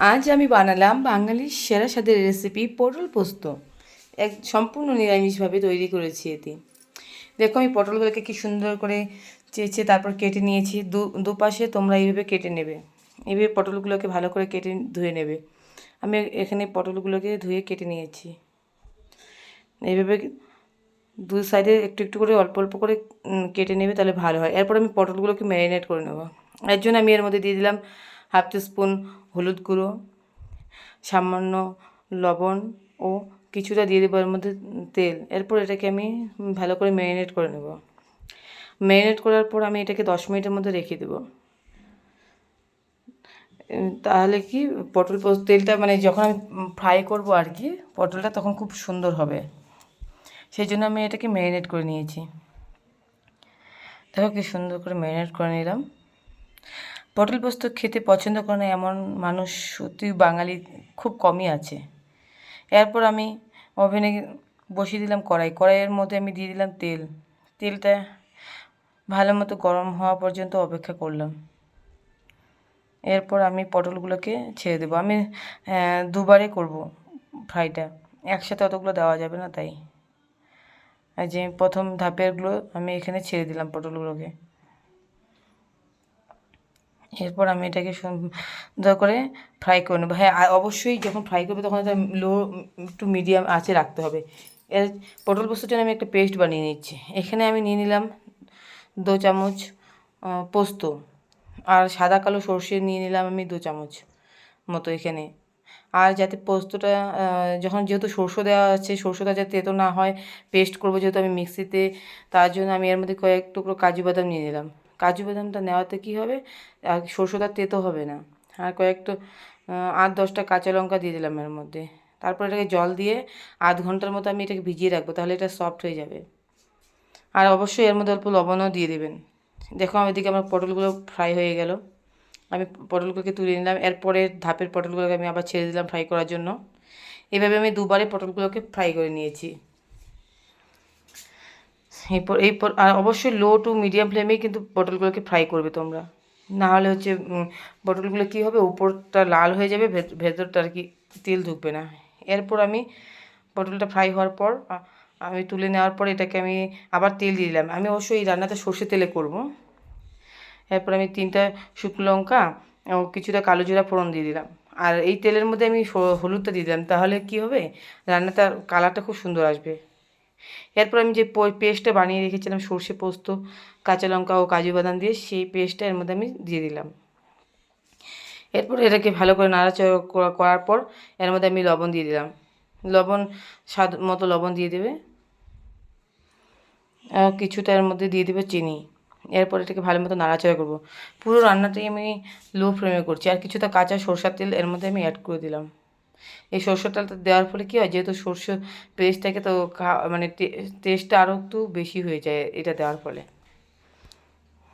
আজ আমি বানালাম বাঙালির সেরা স্বাদের রেসিপি পটল পোস্ত। এক সম্পূর্ণ নিরামিষভাবে তৈরি করেছি এতে দেখো আমি পটলগুলোকে কি সুন্দর করে চেয়েছে তারপর কেটে নিয়েছি। দু, দুপাশে তোমরা এইভাবে কেটে নেবে। এইভাবে পটলগুলোকে ভালো করে কেটে ধুয়ে নেবে। আমি এখানে পটলগুলোকে ধুয়ে কেটে নিয়েছি। এইভাবে দু সাইডে একটু একটু করে অল্প অল্প করে কেটে নেবে তাহলে ভালো হয়। এরপর আমি পটলগুলোকে ম্যারিনেট করে নেব। এর জন্য আমি এর মধ্যে দিয়ে দিলাম হাফ টি স্পুন হলুদ গুঁড়ো, সামান্য লবণ ও কিছুটা দিয়ে দেবো এর মধ্যে তেল। এরপর এটাকে আমি ভালো করে ম্যারিনেট করে নেব। ম্যারিনেট করার পর আমি এটাকে দশ মিনিটের মধ্যে রেখে দেবো। তাহলে কি পটল তেলটা মানে যখন আমি ফ্রাই করব আর কি, পটলটা তখন খুব সুন্দর হবে। সেই জন্য আমি এটাকে ম্যারিনেট করে নিয়েছি। দেখো কি সুন্দর করে ম্যারিনেট করে নিলাম। পটল পোস্ত খেতে পছন্দ করে না এমন মানুষ সত্যি বাঙালি খুব কমই আছে। এরপর আমি ওভেনে বসিয়ে দিলাম কড়াই। কড়াইয়ের মধ্যে আমি দিয়ে দিলাম তেল। তেলটা ভালো মতো গরম হওয়া পর্যন্ত অপেক্ষা করলাম। এরপর আমি পটলগুলোকে ছেড়ে দেবো। আমি দুবারে করব ফ্রাইটা। একসাথে অতগুলো দেওয়া যাবে না তাই। যে প্রথম ধাপেরগুলো আমি এখানে ছেড়ে দিলাম পটলগুলোকে। এরপর আমি এটাকে সুন্দর করে ফ্রাই করে নেব। হ্যাঁ অবশ্যই যখন ফ্রাই করবে তখন এটা লো একটু মিডিয়াম আঁচে রাখতে হবে। এর পটল পোস্তর জন্য আমি একটা পেস্ট বানিয়ে নিচ্ছি। এখানে আমি নিয়ে নিলাম দু চামচ পোস্ত। আর সাদা কালো সর্ষে নিয়ে নিলাম আমি দু চামচ মতো এখানে। আর যাতে পোস্তটা যখন যেহেতু সরষে দেওয়া আছে, সরষেটা যাতে তেতো না হয় পেস্ট করব যেহেতু আমি মিক্সিতে তার জন্য আমি এর মধ্যে কয়েক টুকরো কাজু বাদাম নিয়ে নিলাম। কাজু বাদামটা নেওয়াতে কী হবে? আর সরষেটা তেতো হবে না। আর কয়েকটা আট, দশটা কাঁচা লঙ্কা দিয়ে দিলাম এর মধ্যে। তারপর এটাকে জল দিয়ে আধ ঘণ্টার মতো আমি এটাকে ভিজিয়ে রাখব, তাহলে এটা সফট হয়ে যাবে। আর অবশ্যই এর মধ্যে অল্প লবণও দিয়ে দেবেন। দেখো আমার এদিকে আমার পটলগুলো ফ্রাই হয়ে গেল। আমি পটলগুলোকে তুলে নিলাম। এরপরে ধাপের পটলগুলোকে আমি আবার ছেড়ে দিলাম ফ্রাই করার জন্য। এভাবে আমি দুবারে পটলগুলোকে ফ্রাই করে নিয়েছি। এই আর অবশ্যই লো টু মিডিয়াম ফ্লেমেই কিন্তু পটলগুলোকে ফ্রাই করবে তোমরা। না হলে হচ্ছে পটলগুলো কী হবে? উপরটা লাল হয়ে যাবে ভেত- ভেতরটা আর কি তেল ঢুকবে না। এরপর আমি পটলটা ফ্রাই হওয়ার পর আমি তুলে নেওয়ার পর এটাকে আমি আবার তেল দিয়ে দিলাম। আমি অবশ্যই এই রান্নাটা সর্ষে তেলে করব। এরপর আমি তিনটা শুকনো লঙ্কা ও কিছুটা কালো জিরা ফোড়ন দিয়ে দিলাম। আর এই তেলের মধ্যে আমি হলুদটা দিয়ে দিলাম। তাহলে কি হবে? রান্নাটার কালারটা খুব সুন্দর আসবে। এরপর আমি যে পেস্টটা বানিয়ে রেখেছিলাম, সর্ষে পোস্ত, কাঁচা লঙ্কা ও কাজু বাদাম দিয়ে সেই পেস্টটা এর মধ্যে আমি দিয়ে দিলাম। এরপর এটাকে ভালো করে নাড়াচাড়া করার পর এর মধ্যে আমি লবণ দিয়ে দিলাম। লবণ, স্বাদ মতো লবণ দিয়ে দেবে। আর কিছুটা এর মধ্যে দিয়ে দেবে চিনি। এরপর এটাকে ভালো মতো নাড়াচাড়া করব। পুরো রান্নাটাই আমি লো ফ্লেমে করছি। আর কিছুটা কাঁচা সরষার তেল এর মধ্যে আমি অ্যাড করে দিলাম। এই সরষের দেওয়ার ফলে কী হয়, যেহেতু সর্ষে পেস্টটাকে তো মানে টেস্টটা আরও একটু বেশি হয়ে যায় এটা দেওয়ার ফলে।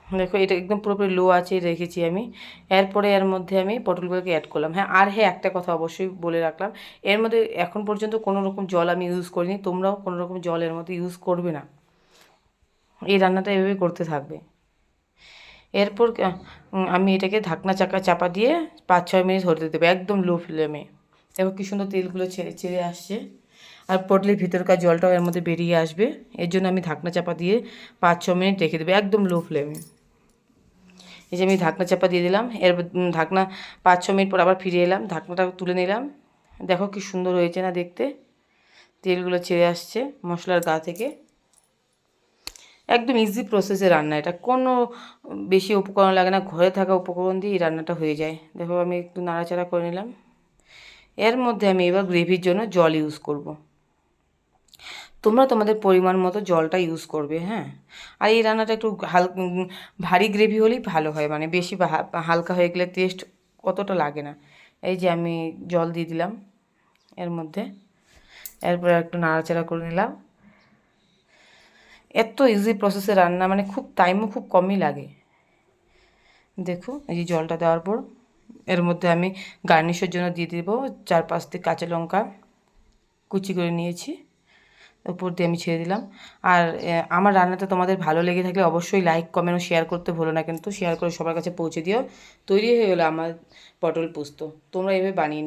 দেখো এটা একদম পুরোপুরি লো আছে রেখেছি আমি। এরপরে এর মধ্যে আমি পটলগুলোকে অ্যাড করলাম। হ্যাঁ আর হ্যাঁ একটা কথা অবশ্যই বলে রাখলাম। এর মধ্যে এখন পর্যন্ত কোনো রকম জল আমি ইউজ করিনি। তোমরাও কোনো রকম জল এর মধ্যে ইউজ করবে না। এই রান্নাটা এভাবে করতে থাকবে। এরপর আমি এটাকে ঢাকনা চাকা, চাপা দিয়ে পাঁচ ছয় মিনিট হতে দেবো, একদম লো ফ্লেমে দেখো কি সুন্দর তেলগুলো ছেড়ে ছেড়ে আসছে। আর পটলের ভিতরকার জলটাও এর মধ্যে বেরিয়ে আসবে। এর জন্য আমি ঢাকনা চাপা দিয়ে পাঁচ, ছ মিনিট রেখে দেবো একদম লো ফ্লেমে। এই যে আমি ঢাকনা চাপা দিয়ে দিলাম। এর ঢাকনা পাঁচ, ছ মিনিট পর আবার ফিরে এলাম। ঢাকনাটা তুলে নিলাম। দেখো কি সুন্দর হয়েছে না দেখতে? তেলগুলো ছেড়ে আসছে মশলার গা থেকে। একদম ইজি প্রসেসে রান্না এটা। কোনো বেশি উপকরণ লাগে না। ঘরে থাকা উপকরণ দিয়ে রান্নাটা হয়ে যায়। দেখো আমি একটু নাড়াচাড়া করে নিলাম। এর মধ্যে আমি এবার গ্রেভির জন্য জল ইউজ করব। তোমরা তোমাদের পরিমাণ মতো জলটা ইউজ করবে হ্যাঁ? আর এই রান্নাটা একটু হাল ভারী গ্রেভি হলেই ভালো হয় মানে বেশি হালকা হয়ে গেলে টেস্ট অতটা লাগে না। এই যে আমি জল দিয়ে দিলাম এর মধ্যে, এরপর একটু নাড়াচাড়া করে নিলাম। এত ইজি প্রসেসে রান্না মানে খুব টাইমও খুব কমই লাগে। দেখো, এই যে জলটা দেওয়ার পর এর মধ্যে আমি গার্নিশের জন্য দিয়ে দেবো চার পাঁচটি কাঁচা লঙ্কা কুচি করে নিয়েছি, উপর দিয়ে আমি ছেড়ে দিলাম। আর আমার রান্নাটা তোমাদের ভালো লেগে থাকলে অবশ্যই লাইক কমেন্ট ও শেয়ার করতে ভুলো না কিন্তু শেয়ার করে সবার কাছে পৌঁছে দিও। তৈরি হয়ে গেলো আমার পটল পোস্ত। তোমরা এভাবে বানিয়ে